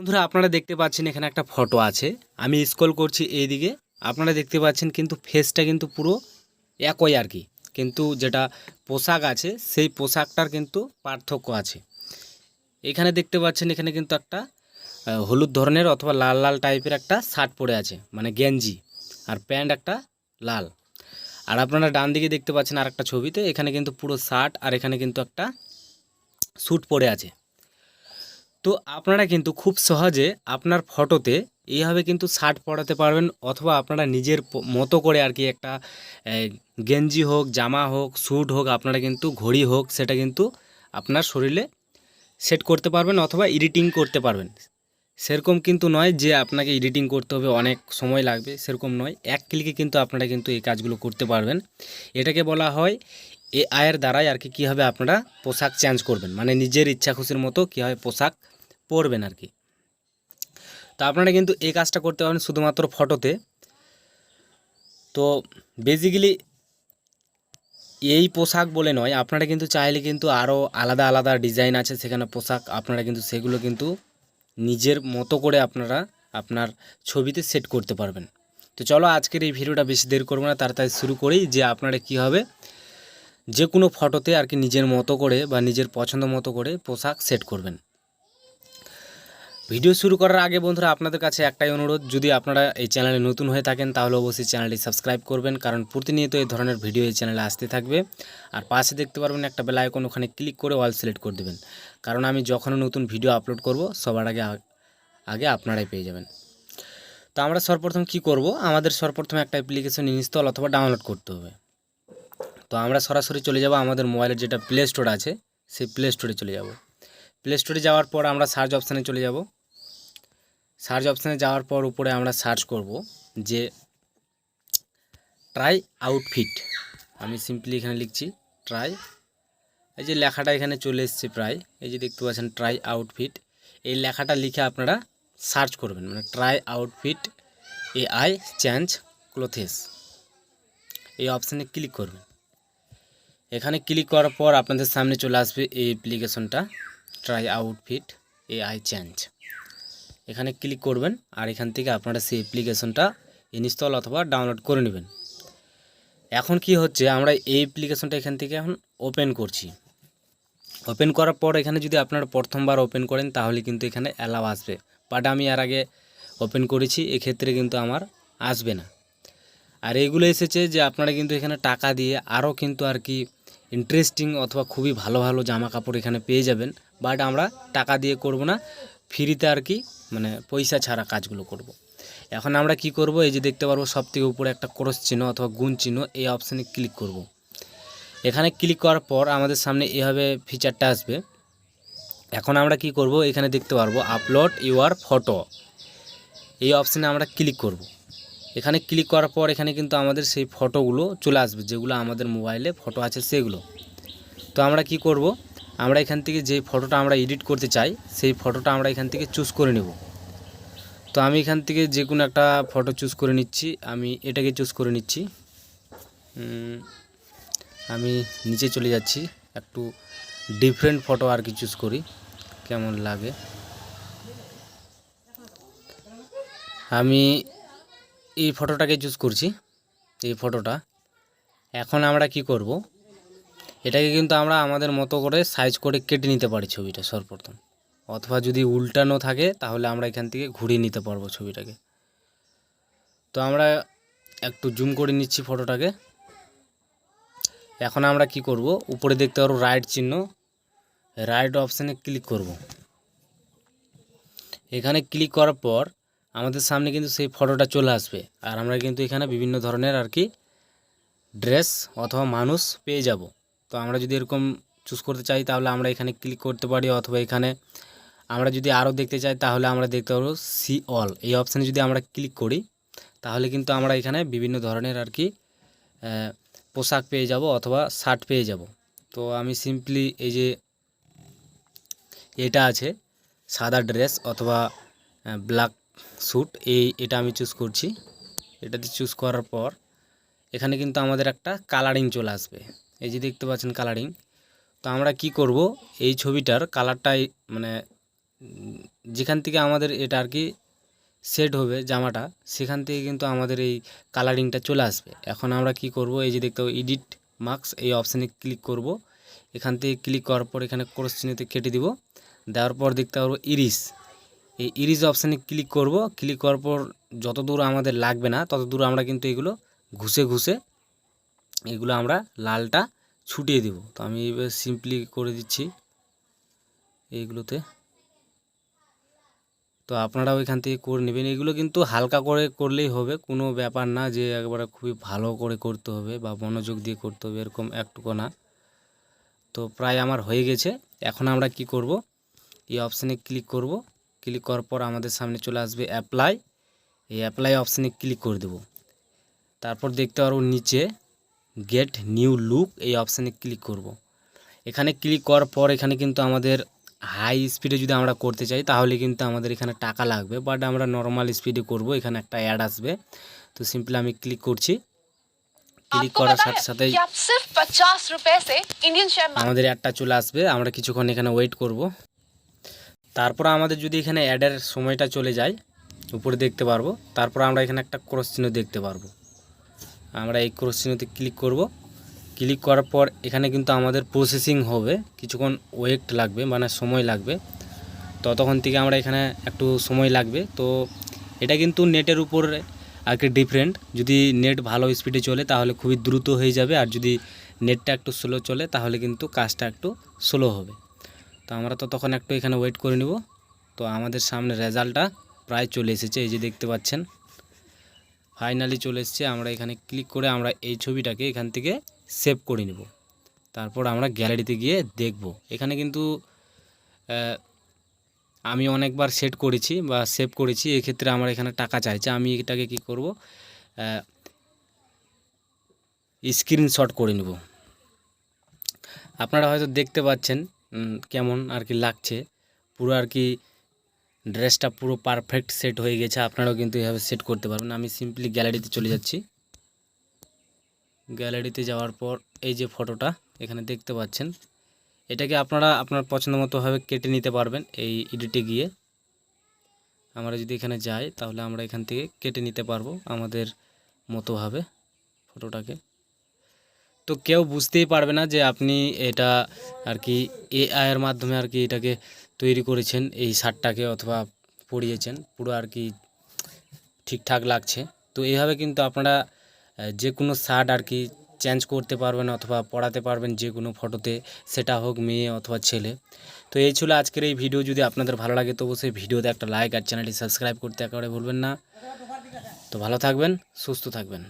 বন্ধুরা, আপনারা দেখতে পাচ্ছেন এখানে একটা ফটো আছে। আমি স্ক্রল করছি এইদিকে। আপনারা দেখতে পাচ্ছেন কিন্তু ফেসটা কিন্তু পুরো একই আর কি। কিন্তু যেটা পোশাক আছে, সেই পোশাকটার কিন্তু পার্থক্য আছে। এখানে দেখতে পাচ্ছেন এখানে কিন্তু একটা হলুদ ধরনের অথবা লাল লাল টাইপের একটা শার্ট পরে আছে মানে গেঞ্জি আর প্যান্ট একটা লাল। আর আপনারা ডান দিকে দেখতে পাচ্ছেন আর একটা ছবিতে, এখানে কিন্তু পুরো শার্ট আর এখানে কিন্তু একটা স্যুট পরে আছে। তো আপনারা কিন্তু খুব সহজে আপনার ফটোতে এইভাবে কিন্তু শার্ট পরাতে পারবেন অথবা আপনারা নিজের মতো করে আর কি একটা গেঞ্জি হোক, জামা হোক, স্যুট হোক, আপনারা কিন্তু ঘড়ি হোক, সেটা কিন্তু আপনার শরীরে সেট করতে পারবেন অথবা এডিটিং করতে পারবেন। সেরকম কিন্তু নয় যে আপনাকে এডিটিং করতে হবে, অনেক সময় লাগবে, সেরকম নয়। এক ক্লিকে কিন্তু আপনারা কিন্তু এই কাজগুলো করতে পারবেন। এটাকে বলা হয় এ আয়ের দ্বারাই আর কি কীভাবে আপনারা পোশাক চেঞ্জ করবেন। মানে নিজের ইচ্ছা খুশির মতো কীভাবে পোশাক পরবেন আর কি। তো আপনারা কিন্তু এই কাজটা করতে পারবেন শুধুমাত্র ফটোতে তো বেসিক্যালি এই পোশাক বলে নয়, আপনারা কিন্তু চাইলে কিন্তু আরও আলাদা আলাদা ডিজাইন আছে সেখানে পোশাক, আপনারা কিন্তু সেগুলো কিন্তু নিজের মতো করে আপনারা আপনার ছবিতে সেট করতে পারবেন। তো চলো আজকের এই ভিডিওটা বেশি দেরি করব না, তাড়াতাড়ি শুরু করি যে আপনারা কী হবে যে কোনো ফটোতে আর কি নিজের মতো করে বা নিজের পছন্দ মতো করে পোশাক সেট করবেন। ভিডিও শুরু করার আগে বন্ধুরা, আপনাদের কাছে একটাই অনুরোধ, যদি আপনারা এই চ্যানেলে নতুন হয়ে থাকেন, তাহলে অবশ্যই চ্যানেলটি সাবস্ক্রাইব করবেন, কারণ প্রতিনিয়ত এই ধরনের ভিডিও এই চ্যানেলে আসতে থাকবে। আর পাশে দেখতে পারবেন একটা বেল আইকন, ওখানে ক্লিক করে অল সিলেক্ট করে দেবেন। কারণ আমি যখন নতুন ভিডিও আপলোড করব, সবার আগে আগে আপনারাই পেয়ে যাবেন। তো আমরা সর্বপ্রথম কি করব? আমাদের সর্বপ্রথম একটা অ্যাপ্লিকেশন ইনস্টল অথবা ডাউনলোড করতে হবে। তো আমরা সরাসরি চলে যাব আমাদের মোবাইলের যেটা প্লে স্টোর আছে, সেই প্লে স্টোরে চলে যাব। প্লে স্টোরে যাওয়ার পর আমরা সার্চ অপশানে চলে যাব। সার্চ অপশানে যাওয়ার পর উপরে আমরা সার্চ করব যে ট্রাই আউটফিট আমি সিম্পলি এখানে লিখছি ট্রাই এই যে লেখাটা এখানে চলে এসছে প্রায়, এই যে দেখতে পাচ্ছেন ট্রাই আউটফিট এই লেখাটা লিখে আপনারা সার্চ করবেন মানে try outfit A I change clothes এই অপশানে ক্লিক করবেন। এখানে ক্লিক করার পর আপনাদের সামনে চলে আসবে এই অ্যাপ্লিকেশনটা try outfit A I change এখানে ক্লিক করবেন আর এখান থেকে আপনারা সেই অ্যাপ্লিকেশনটা ইনস্টল অথবা ডাউনলোড করে নেবেন। এখন কি হচ্ছে, আমরা এই অ্যাপ্লিকেশনটা এখান থেকে এখন ওপেন করছি। ওপেন করার পর এখানে যদি আপনারা প্রথমবার ওপেন করেন, তাহলে কিন্তু এখানে অ্যালাউ আসবে। বাট আমি আর আগে ওপেন করেছি, এক্ষেত্রে কিন্তু আমার আসবে না। আর এইগুলো এসেছে যে আপনারা কিন্তু এখানে টাকা দিয়ে আরও কিন্তু আর কি ইন্টারেস্টিং অথবা খুবই ভালো ভালো জামা কাপড় এখানে পেয়ে যাবেন বাট আমরা টাকা দিয়ে করব না ফ্রিতে আর কি মানে পয়সা ছাড়া কাজগুলো করব। এখন আমরা কি করব, এই যে দেখতে পারব সব থেকে উপরে একটা ক্রস চিহ্ন অথবা গুণ চিহ্ন, এই অপশানে ক্লিক করব। এখানে ক্লিক করার পর আমাদের সামনে এভাবে ফিচারটা আসবে এখন আমরা কি করব, এখানে দেখতে পারব আপলোড ইউর ফটো এই অপশানে আমরা ক্লিক করব। এখানে ক্লিক করার পর এখানে কিন্তু আমাদের সেই ফটোগুলো চলে আসবে, যেগুলো আমাদের মোবাইলে ফটো আছে সেগুলো। তো আমরা কি করব? আমরা এখান থেকে যে ফটোটা আমরা এডিট করতে চাই, সেই ফটোটা আমরা এখান থেকে চুজ করে নেব। তো আমি এখান থেকে যে কোনো একটা ফটো চুজ করে নিচ্ছি, আমি এটাকে চুজ করে নিচ্ছি। আমি নিচে চলে যাচ্ছি, একটু ডিফারেন্ট ফটো আর কি চুজ করি, কেমন লাগে। আমি এই ফটোটাকে চুজ করছি, এই ফটোটা। এখন আমরা কি করব? এটাকে কিন্তু আমরা আমাদের মতো করে সাইজ করে কেটে নিতে পারি ছবিটা সর্বপ্রথম। অথবা যদি উল্টানো থাকে, তাহলে আমরা এখান থেকে ঘুরিয়ে নিতে পারব ছবিটাকে। তো আমরা একটু জুম করে নিচ্ছি ফটোটাকে। এখন আমরা কি করব? উপরে দেখতে পারব রাইট চিহ্ন। রাইট অপশানে ক্লিক করব। এখানে ক্লিক করার পর আমাদের সামনে কিন্তু সেই ফটোটা চলে আসবে। আর আমরা কিন্তু এখানে বিভিন্ন ধরনের আর কি ড্রেস অথবা মানুষ পেয়ে যাব। তো আমরা যদি এরকম চুজ করতে চাই, তাহলে আমরা এখানে ক্লিক করতে পারি অথবা এখানে আমরা যদি আরও দেখতে চাই, তাহলে আমরা দেখতে পারব সি অল। এই অপশানে যদি আমরা ক্লিক করি, তাহলে কিন্তু আমরা এখানে বিভিন্ন ধরনের আর কি পোশাক পেয়ে যাব অথবা শার্ট পেয়ে যাব। তো আমি সিম্পলি এই যে এটা আছে, সাদা ড্রেস অথবা ব্ল্যাক স্যুট এই এটা আমি চুজ করছি। এটাতে চুজ করার পর, এখানে কিন্তু আমাদের একটা কালারিং চলে আসবে। এই যে দেখতে পাচ্ছেন কালারিং তো আমরা কি করব? এই ছবিটার কালারটা মানে যেখান থেকে আমাদের এটা আর কি সেট হবে, জামাটা, সেখান থেকে কিন্তু আমাদের এই কালারিংটা চলে আসবে। এখন আমরা কি করব? এই যে দেখতে পাবো এডিট মার্কস এই অপশানে ক্লিক করব। এখান থেকে ক্লিক করার পর এখানে ক্রস চিহ্নতে কেটে দিব। দেওয়ার পর দেখতে পারব ইরিস এই ইরিস অপশানে ক্লিক করব। ক্লিক করার পর যত দূর আমাদের লাগবে না, তত দূর আমরা কিন্তু এগুলো ঘুষে ঘুষে এগুলো আমরা লালটা ছুটিয়ে দেব। তো আমি এবার সিম্পলি করে দিচ্ছি এইগুলোতে। তো আপনারা ওইখান থেকে করে নেবেন। এগুলো কিন্তু হালকা করে করলেই হবে, কোনো ব্যাপার না যে একবারে খুবই ভালো করে করতে হবে বা মনোযোগ দিয়ে করতে হবে, এরকম একটুকু না। তো প্রায় আমার হয়ে গেছে। এখন আমরা কি করব? এই অপশানে ক্লিক করব। ক্লিক করার পর আমাদের সামনে চলে আসবে অ্যাপ্লাই এই অ্যাপ্লাই অপশানে ক্লিক করে দেব। তারপর দেখতে পারব নিচে গেট নিউ লুক এই অপশানে ক্লিক করব। এখানে ক্লিক করার পর এখানে কিন্তু আমাদের হাই স্পিডে যদি আমরা করতে চাই তাহলে কিন্তু আমাদের এখানে টাকা লাগবে। বাট আমরা নর্মাল স্পিডে করব এখানে একটা অ্যাড আসবে। তো সিম্পলি আমি ক্লিক করছি। ক্লিক করার সাথে সাথে আমাদের অ্যাডটা চলে আসবে। আমরা কিছুক্ষণ এখানে ওয়েট করব। তারপর আমাদের যদি এখানে অ্যাডের সময়টা চলে যায়, উপরে দেখতে পারব। তারপর আমরা এখানে একটা ক্রস চিহ্ন দেখতে পারব। আমরা এই ক্রস চিহ্নতে ক্লিক করব। ক্লিক করার পর এখানে কিন্তু আমাদের প্রসেসিং হবে। কিছুক্ষণ ওয়েট লাগবে মানে সময় লাগবে। ততক্ষণ থেকে আমরা এখানে একটু সময় লাগবে। তো এটা কিন্তু নেটের উপর আর কি ডিফারেন্ট যদি নেট ভালো স্পিডে চলে, তাহলে খুবই দ্রুত হয়ে যাবে। আর যদি নেটটা একটু স্লো চলে, তাহলে কিন্তু কাজটা একটু স্লো হবে। তো আমরা তো তখন একটু এখানে ওয়েট করে নিব। তো আমাদের সামনে রেজাল্টটা প্রায় চলে এসেছে, এই যে দেখতে পাচ্ছেন। ফাইনালি চলে এসেছে, আমরা এখানে ক্লিক করে আমরা এই ছবিটাকে এখান থেকে সেভ করে নিব। তারপর আমরা গ্যালারিতে গিয়ে দেখব। এখানে কিন্তু আমি অনেকবার সেট করেছি বা সেভ করেছি, এক্ষেত্রে আমার এখানে টাকা চাইছে। আমি এটাকে কি করব? স্ক্রিনশট করে নেব। আপনারা হয়তো দেখতে পাচ্ছেন কেমন আর কি লাগছে। পুরো আর কি ড্রেসটা পুরো পারফেক্ট সেট হয়ে গেছে। আপনারাও কিন্তু এভাবে সেট করতে পারবেন। আমি সিম্পলি গ্যালারিতে চলে যাচ্ছি। গ্যালারিতে যাওয়ার পর এই যে ফটোটা এখানে দেখতে পাচ্ছেন। এটাকে আপনারা আপনার পছন্দ মতোভাবে কেটে নিতে পারবেন এই এডিটে গিয়ে। আমরা যদি এখানে যাই, তাহলে আমরা এখান থেকে কেটে নিতে পারব আমাদের মতোভাবে ফটোটাকে তো কেউ বুঝতেই পারবে না যে আপনি এটা আর কি এআই এর মাধ্যমে আর কি এটাকে তৈরি করেছেন, এই শার্টটাকে অথবা পরিয়েছেন পুরো আর কি ঠিকঠাক লাগছে। তো এইভাবে কিন্তু আপনারা যে কোনো শার্ট আর কি চেঞ্জ করতে পারবেন অথবা পড়াতে পারবেন যে কোনো ফটোতে সেটা হোক মেয়ে অথবা ছেলে। তো এই ছিল আজকের এই ভিডিও যদি আপনাদের ভালো লাগে তো অবশ্যই ভিডিওতে একটা লাইক আর চ্যানেলটি সাবস্ক্রাইব করতে একেবারে ভুলবেন না। তো ভালো থাকবেন, সুস্থ থাকবেন।